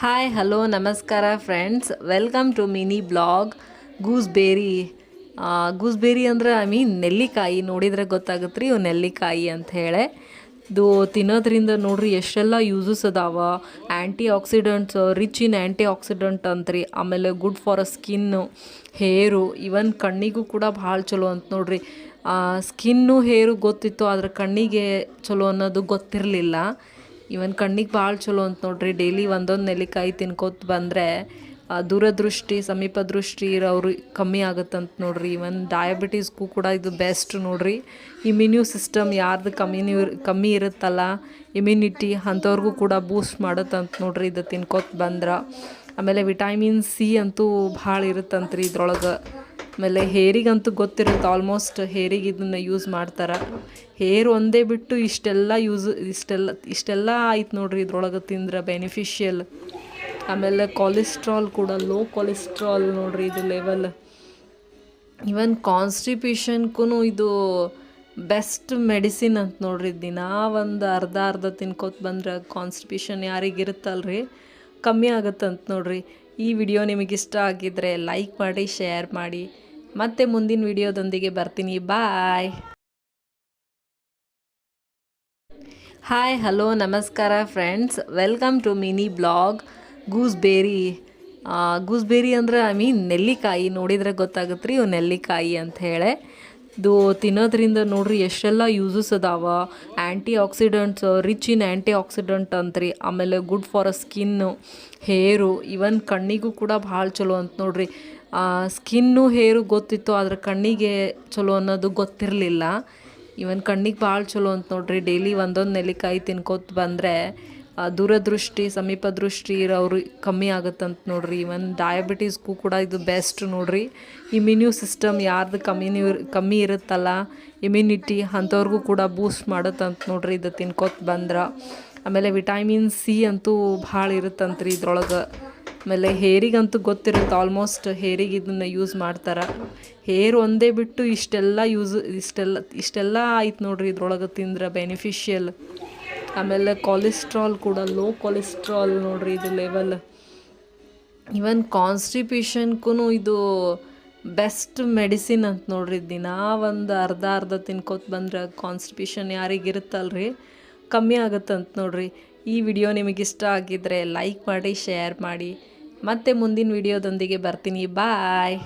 Hi hello ನಮಸ್ಕಾರ friends welcome to mini vlog gooseberry gooseberry ಅಂದರೆ I ಮೀನ್ ನೆಲ್ಲಿಕಾಯಿ. ನೋಡಿದರೆ ಗೊತ್ತಾಗುತ್ತೆ ರೀ ಇವು ನೆಲ್ಲಿಕಾಯಿ ಅಂತ ಹೇಳಿ. ಇದು ತಿನ್ನೋದ್ರಿಂದ ನೋಡ್ರಿ, ಎಷ್ಟೆಲ್ಲ ಯೂಸಸ್ ಅದಾವ. Antioxidants rich in antioxidant ಅಂತ್ರಿ. ಆಮೇಲೆ good for a skin hair even ಕಣ್ಣಿಗೂ ಕೂಡ ಭಾಳ ಚಲೋ ಅಂತ ನೋಡ್ರಿ. ಸ್ಕಿನ್ನು ಹೇರು ಗೊತ್ತಿತ್ತು, ಆದ್ರೆ ಕಣ್ಣಿಗೆ ಚಲೋ ಅನ್ನೋದು ಗೊತ್ತಿರಲಿಲ್ಲ. ಇವನ್ ಕಣ್ಣಿಗೆ ಭಾಳ ಚಲೋ ಅಂತ ನೋಡ್ರಿ. ಡೈಲಿ ಒಂದೊಂದು ನೆಲ್ಲಿಕಾಯಿ ತಿನ್ಕೋತ ಬಂದರೆ ದೂರದೃಷ್ಟಿ, ಸಮೀಪ ದೃಷ್ಟಿ ಇರೋರು ಕಮ್ಮಿ ಆಗುತ್ತಂತ ನೋಡ್ರಿ. ಇವನ್ ಡಯಾಬಿಟೀಸ್ಗೂ ಕೂಡ ಇದು ಬೆಸ್ಟ್ ನೋಡ್ರಿ. ಇಮ್ಯುನ್ಯೂ ಸಿಸ್ಟಮ್ ಯಾರ್ದು ಕಮ್ಮಿನ್ಯೂ ಕಮ್ಮಿ ಇರುತ್ತಲ್ಲ ಇಮ್ಯುನಿಟಿ ಅಂಥವ್ರಿಗೂ ಕೂಡ ಬೂಸ್ಟ್ ಮಾಡುತ್ತಂತ ನೋಡ್ರಿ ಇದು ತಿನ್ಕೋತ ಬಂದ್ರೆ. ಆಮೇಲೆ ವಿಟಮಿನ್ ಸಿ ಅಂತೂ ಭಾಳ ಇರುತ್ತಂತ್ರಿ ಇದ್ರೊಳಗೆ. ಆಮೇಲೆ ಹೇರಿಗಂತೂ ಗೊತ್ತಿರುತ್ತೆ ಆಲ್ಮೋಸ್ಟ್ ಹೇರಿಗೆ ಇದನ್ನು ಯೂಸ್ ಮಾಡ್ತಾರೆ. ಹೇರ್ ಒಂದೇ ಬಿಟ್ಟು ಇಷ್ಟೆಲ್ಲ ಯೂಸ್ ಇಷ್ಟೆಲ್ಲ ಇಷ್ಟೆಲ್ಲ ಆಯ್ತು ನೋಡ್ರಿ ಇದ್ರೊಳಗೆ ತಿಂದ್ರೆ ಬೆನಿಫಿಷಿಯಲ್ ಆಮೇಲೆ ಕೊಲೆಸ್ಟ್ರಾಲ್ ಕೂಡ ಲೋ ಕೊಲೆಸ್ಟ್ರಾಲ್ ನೋಡ್ರಿ ಇದು ಲೆವೆಲ್ ಇವನ್ ಕಾನ್ಸ್ಟಿಪ್ಯೂಷನ್ಗೂ ಇದು ಬೆಸ್ಟ್ ಮೆಡಿಸಿನ್ ಅಂತ ನೋಡ್ರಿ, ದಿನಾ ಒಂದು ಅರ್ಧ ಅರ್ಧ ತಿನ್ಕೋತ ಬಂದ್ರೆ ಕಾನ್ಸ್ಟಿಪೇಷನ್ ಯಾರಿಗಿರುತ್ತಲ್ರಿ ಕಮ್ಮಿ ಆಗುತ್ತಂತ ನೋಡ್ರಿ. ಈ ವಿಡಿಯೋ ನಿಮಗೆ ಇಷ್ಟ ಆಗಿದ್ರೆ ಲೈಕ್ ಮಾಡಿ ಶೇರ್ ಮಾಡಿ. ಮತ್ತೆ ಮುಂದಿನ ವಿಡಿಯೋದೊಂದಿಗೆ ಬರ್ತೀನಿ. ಬಾಯ್ ಹಾಯ್ ಹಲೋ ನಮಸ್ಕಾರ friends welcome to mini vlog gooseberry gooseberry ಅಂದರೆ ಐ ಮೀನ್ ನೆಲ್ಲಿಕಾಯಿ. ನೋಡಿದರೆ ಗೊತ್ತಾಗುತ್ತೆ ರೀ ನೆಲ್ಲಿಕಾಯಿ ಅಂತ ಹೇಳಿ. ಇದು ತಿನ್ನೋದ್ರಿಂದ ನೋಡ್ರಿ ಎಷ್ಟೆಲ್ಲ ಯೂಸಸ್ ಅದಾವ. Antioxidants rich in antioxidant ಅಂತ್ರಿ. ಆಮೇಲೆ good for a skin hair even ಕಣ್ಣಿಗೂ ಕೂಡ ಭಾಳ ಚಲೋ ಅಂತ ನೋಡ್ರಿ. ಸ್ಕಿನ್ನು ಹೇರು ಗೊತ್ತಿತ್ತು, ಆದ್ರೆ ಕಣ್ಣಿಗೆ ಚಲೋ ಅನ್ನೋದು ಗೊತ್ತಿರಲಿಲ್ಲ. ಇವನ್ ಕಣ್ಣಿಗೆ ಭಾಳ ಚಲೋ ಅಂತ ನೋಡ್ರಿ. ಡೈಲಿ ಒಂದೊಂದು ನೆಲ್ಲಿಕಾಯಿ ತಿನ್ಕೋತ ಬಂದರೆ ದೂರದೃಷ್ಟಿ ಸಮೀಪ ದೃಷ್ಟಿ ಇರೋರು ಕಮ್ಮಿ ಆಗುತ್ತಂತ ನೋಡ್ರಿ. ಇವನ್ ಡಯಾಬಿಟೀಸ್ಗೂ ಕೂಡ ಇದು ಬೆಸ್ಟ್ ನೋಡ್ರಿ. ಇಮ್ಯುನ್ಯೂ ಸಿಸ್ಟಮ್ ಯಾರ್ದು ಕಮ್ಮಿನ್ಯೂ ಕಮ್ಮಿ ಇರುತ್ತಲ್ಲ ಇಮ್ಯುನಿಟಿ ಅಂಥವ್ರಿಗೂ ಕೂಡ ಬೂಸ್ಟ್ ಮಾಡುತ್ತಂತ ನೋಡ್ರಿ ಇದು ತಿನ್ಕೋತ ಬಂದ್ರೆ. ಆಮೇಲೆ ವಿಟಮಿನ್ ಸಿ ಅಂತೂ ಭಾಳ ಇರುತ್ತಂತ್ರಿ ಇದ್ರೊಳಗೆ. ಆಮೇಲೆ ಹೇರಿಗಂತೂ ಗೊತ್ತಿರುತ್ತೆ ಆಲ್ಮೋಸ್ಟ್ ಹೇರಿಗೆ ಇದನ್ನು ಯೂಸ್ ಮಾಡ್ತಾರೆ. ಹೇರ್ ಒಂದೇ ಬಿಟ್ಟು ಇಷ್ಟೆಲ್ಲ ಯೂಸ್ ಇಷ್ಟೆಲ್ಲ ಇಷ್ಟೆಲ್ಲ ಆಯ್ತು ನೋಡ್ರಿ ಇದ್ರೊಳಗೆ ತಿಂದ್ರೆ ಬೆನಿಫಿಷಿಯಲ್ ಆಮೇಲೆ ಕೊಲೆಸ್ಟ್ರಾಲ್ ಕೂಡ ಲೋ ಕೊಲೆಸ್ಟ್ರಾಲ್ ನೋಡ್ರಿ ಇದು ಲೆವೆಲ್ ಇವನ್ ಕಾನ್ಸ್ಟಿಪೇಷನ್ಗೂ ಇದು ಬೆಸ್ಟ್ ಮೆಡಿಸಿನ್ ಅಂತ ನೋಡ್ರಿ, ದಿನಾ ಒಂದು ಅರ್ಧ ಅರ್ಧ ತಿನ್ಕೋತ ಬಂದ್ರೆ ಕಾನ್ಸ್ಟಿಪೇಷನ್ ಯಾರಿಗಿರುತ್ತಲ್ರಿ? ಕಮ್ಮಿ ಆಗುತ್ತಂತ ನೋಡ್ರಿ. ಈ ವಿಡಿಯೋ ನಿಮಗೆ ಇಷ್ಟ ಆಗಿದ್ರೆ ಲೈಕ್ ಮಾಡಿ ಶೇರ್ ಮಾಡಿ. ಮತ್ತೆ ಮುಂದಿನ ವಿಡಿಯೋದೊಂದಿಗೆ ಬರ್ತೀನಿ. ಬಾಯ್